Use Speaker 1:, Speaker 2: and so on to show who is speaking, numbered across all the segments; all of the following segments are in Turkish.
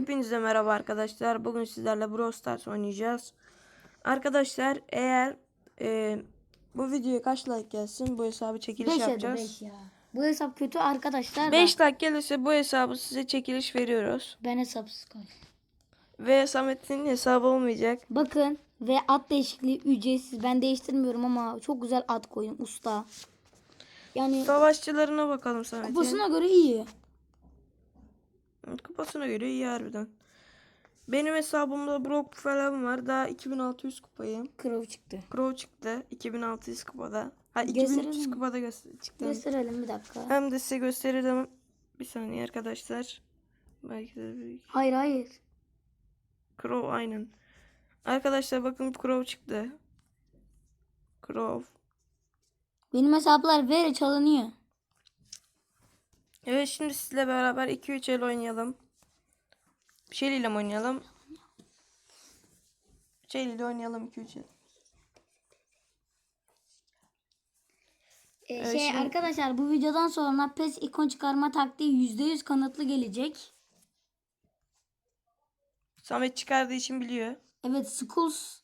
Speaker 1: Hepinize merhaba arkadaşlar. Bugün sizlerle Brawl Stars oynayacağız. Arkadaşlar eğer e, bu videoya kaç like gelsin bu hesabı çekiliş
Speaker 2: 5
Speaker 1: yapacağız.
Speaker 2: 5 ya. Bu hesap kötü arkadaşlar
Speaker 1: 5
Speaker 2: da
Speaker 1: like gelirse bu hesabı size çekiliş veriyoruz.
Speaker 2: ben hesapsız kaldım.
Speaker 1: Ve Samet'in hesabı olmayacak.
Speaker 2: Bakın ve ad değişikliği ücretsiz. Ben değiştirmiyorum ama çok güzel ad koydum usta. Yani
Speaker 1: Savaşçılarına bakalım Samet'in.
Speaker 2: kupasına göre iyi.
Speaker 1: Kupasına göre iyi harbiden. Benim hesabımda Brock falan var. Daha 2600 kupayım.
Speaker 2: Crow çıktı.
Speaker 1: Crow çıktı. 2600 kupada. Ha
Speaker 2: Gösterelim
Speaker 1: 2300
Speaker 2: mi?
Speaker 1: kupada göster çıktı.
Speaker 2: Gösterelim bir dakika.
Speaker 1: Hem de size gösterelim. Bir saniye arkadaşlar. Belki de büyük.
Speaker 2: Hayır hayır.
Speaker 1: Crow aynen. Arkadaşlar bakın Crow çıktı. Crow.
Speaker 2: Benim hesaplar vere çalınıyor.
Speaker 1: Evet şimdi sizle beraber 2-3 el oynayalım. Shelly ile mi oynayalım? İle oynayalım 2-3 el.
Speaker 2: Ee, şey
Speaker 1: şimdi-
Speaker 2: arkadaşlar bu videodan sonra PES ikon çıkarma taktiği %100 kanıtlı gelecek.
Speaker 1: Samet çıkardığı için biliyor.
Speaker 2: Evet Skulls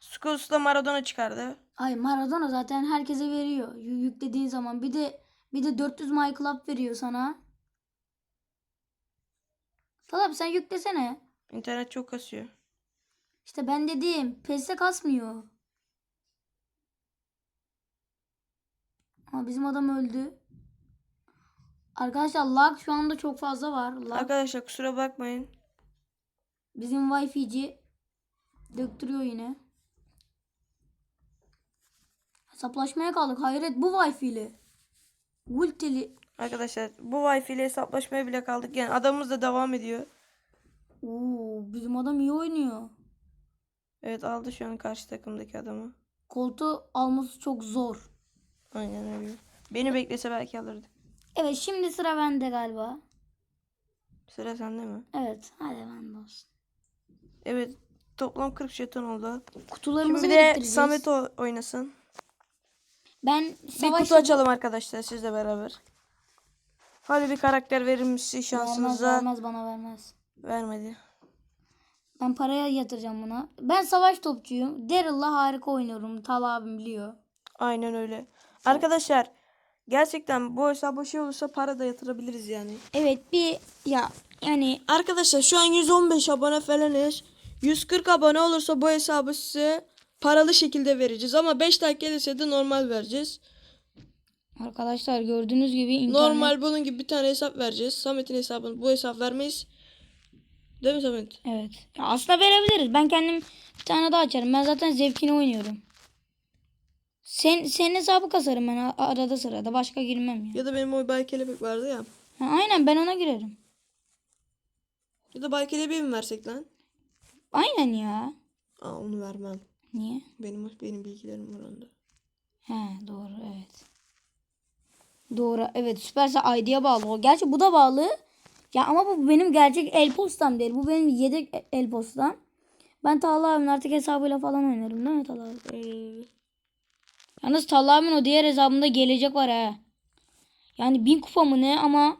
Speaker 1: Skulls da Maradona çıkardı.
Speaker 2: Ay Maradona zaten herkese veriyor. Yü- Yüklediğin zaman bir de bir de 400 My Club veriyor sana. Talap sen yüklesene.
Speaker 1: İnternet çok kasıyor.
Speaker 2: İşte ben dediğim PES'e kasmıyor. Ama bizim adam öldü. Arkadaşlar lag şu anda çok fazla var. Lag.
Speaker 1: Arkadaşlar kusura bakmayın.
Speaker 2: Bizim Wi-Fi'ci döktürüyor yine. Hesaplaşmaya kaldık. Hayret bu Wi-Fi ile. Ultili.
Speaker 1: Arkadaşlar bu Wi-Fi ile hesaplaşmaya bile kaldık. Yani adamımız da devam ediyor.
Speaker 2: Oo, bizim adam iyi oynuyor.
Speaker 1: Evet aldı şu an karşı takımdaki adamı.
Speaker 2: Koltuğu alması çok zor.
Speaker 1: Aynen öyle. Beni beklese belki alırdı.
Speaker 2: Evet şimdi sıra bende galiba.
Speaker 1: Sıra sende mi?
Speaker 2: Evet hadi bende olsun.
Speaker 1: Evet. Toplam 40 jeton oldu.
Speaker 2: Kutularımızı
Speaker 1: Şimdi bir de
Speaker 2: biriktireceğiz.
Speaker 1: Samet o- oynasın.
Speaker 2: Ben
Speaker 1: Bir
Speaker 2: savaş
Speaker 1: kutu açalım arkadaşlar sizle beraber. Hadi bir karakter verir misin
Speaker 2: vermez,
Speaker 1: şansınıza?
Speaker 2: vermez bana vermez.
Speaker 1: Vermedi.
Speaker 2: Ben paraya yatıracağım buna. Ben savaş topçuyum. Daryl'la harika oynuyorum. Tal abim biliyor.
Speaker 1: Aynen öyle. Arkadaşlar gerçekten bu hesaba şey olursa para da yatırabiliriz yani.
Speaker 2: Evet bir ya yani
Speaker 1: Arkadaşlar şu an 115 abone falanız. 140 abone olursa bu hesabı size paralı şekilde vereceğiz ama 5 dakika gelirse de normal vereceğiz.
Speaker 2: arkadaşlar gördüğünüz gibi internet
Speaker 1: Normal bunun gibi bir tane hesap vereceğiz. Samet'in hesabını bu hesap vermeyiz. Değil mi Samet?
Speaker 2: Evet. Ya aslında verebiliriz. Ben kendim bir tane daha açarım. Ben zaten zevkini oynuyorum. Sen senin hesabı kasarım ben arada sırada. Başka girmem ya.
Speaker 1: Ya da benim o Bay Kelebek vardı ya.
Speaker 2: Ha, aynen ben ona girerim.
Speaker 1: Ya da Bay Kelebek'i mi versek lan?
Speaker 2: Aynen ya.
Speaker 1: Aa onu vermem.
Speaker 2: Niye?
Speaker 1: Benim benim bilgilerim var onda.
Speaker 2: He doğru evet. Doğru evet Süpersel ID'ye bağlı o. Gerçi bu da bağlı. Ya ama bu benim gerçek el postam değil. Bu benim yedek el postam. Ben Talha abimin artık hesabıyla falan oynarım değil mi Talha abi?
Speaker 1: Ee,
Speaker 2: Yalnız Talha abimin o diğer hesabında gelecek var ha. Yani 1000 kupa mı ne ama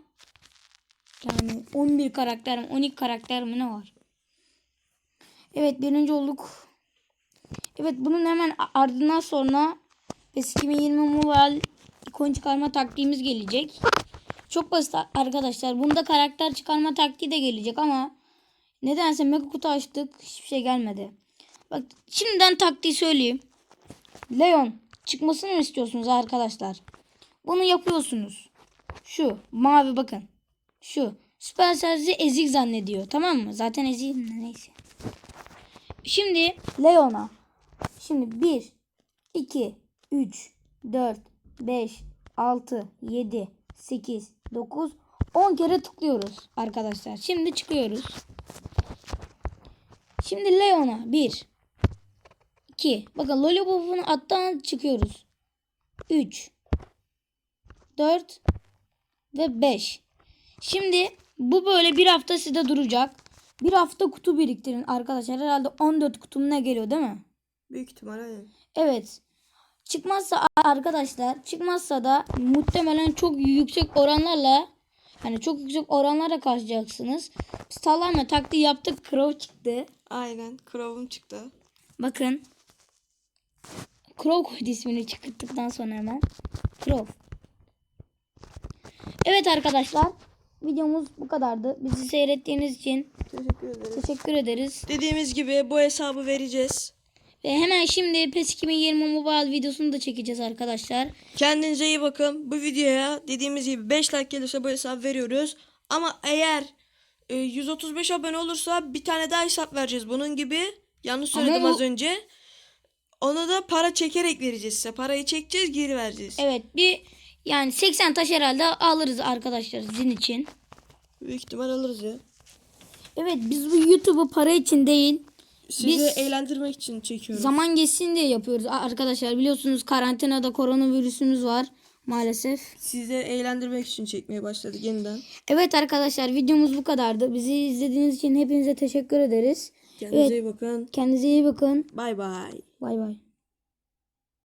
Speaker 2: yani 11 karakter mi 12 karakter mi ne var? Evet birinci olduk. Evet bunun hemen ardından sonra PES 2020 Mobile ikon çıkarma taktiğimiz gelecek. Çok basit arkadaşlar. Bunda karakter çıkarma taktiği de gelecek ama nedense mega kutu açtık. Hiçbir şey gelmedi. Bak şimdiden taktiği söyleyeyim. Leon çıkmasını mı istiyorsunuz arkadaşlar? Bunu yapıyorsunuz. Şu mavi bakın. Şu. Supercell sizi ezik zannediyor. Tamam mı? Zaten de neyse. Şimdi Leon'a. Şimdi 1, 2, 3, 4, 5, 6, 7, 8, 9, 10 kere tıklıyoruz arkadaşlar. Şimdi çıkıyoruz. Şimdi Leon'a 1, 2. Bakın Lollipop'un attan çıkıyoruz. 3 4 ve 5. Şimdi bu böyle bir hafta sizde duracak. Bir hafta kutu biriktirin arkadaşlar. Herhalde 14 kutum ne geliyor değil mi?
Speaker 1: Büyük ihtimalle.
Speaker 2: Evet. Çıkmazsa arkadaşlar çıkmazsa da muhtemelen çok yüksek oranlarla Yani çok yüksek oranlara karşılayacaksınız. Tamamen taktiği yaptık. Crow çıktı.
Speaker 1: Aynen. Crow'um çıktı.
Speaker 2: Bakın. Crow koydu ismini çıkarttıktan sonra hemen. Crow. Evet arkadaşlar. Videomuz bu kadardı. Bizi seyrettiğiniz için
Speaker 1: Teşekkür ederiz.
Speaker 2: teşekkür ederiz.
Speaker 1: Dediğimiz gibi bu hesabı vereceğiz.
Speaker 2: Ve hemen şimdi PES 2020 Mobile videosunu da çekeceğiz arkadaşlar.
Speaker 1: Kendinize iyi bakın. Bu videoya dediğimiz gibi 5 like gelirse bu hesabı veriyoruz. Ama eğer e, 135 abone olursa bir tane daha hesap vereceğiz. Bunun gibi yanlış söyledim
Speaker 2: o-
Speaker 1: az önce. Ona da para çekerek vereceğiz size. Parayı çekeceğiz geri vereceğiz.
Speaker 2: Evet bir yani 80 taş herhalde alırız arkadaşlar sizin için.
Speaker 1: Büyük ihtimal alırız ya.
Speaker 2: Evet biz bu YouTube'u para için değil
Speaker 1: Sizi
Speaker 2: Biz-
Speaker 1: eğlendirmek için çekiyoruz.
Speaker 2: zaman geçsin diye yapıyoruz arkadaşlar. Biliyorsunuz karantinada koronavirüsümüz var maalesef.
Speaker 1: Sizi eğlendirmek için çekmeye başladık yeniden.
Speaker 2: Evet arkadaşlar videomuz bu kadardı. Bizi izlediğiniz için hepinize teşekkür ederiz.
Speaker 1: Kendinize
Speaker 2: Evet.
Speaker 1: iyi bakın.
Speaker 2: Kendinize iyi bakın.
Speaker 1: Bay bay.
Speaker 2: Bay bay.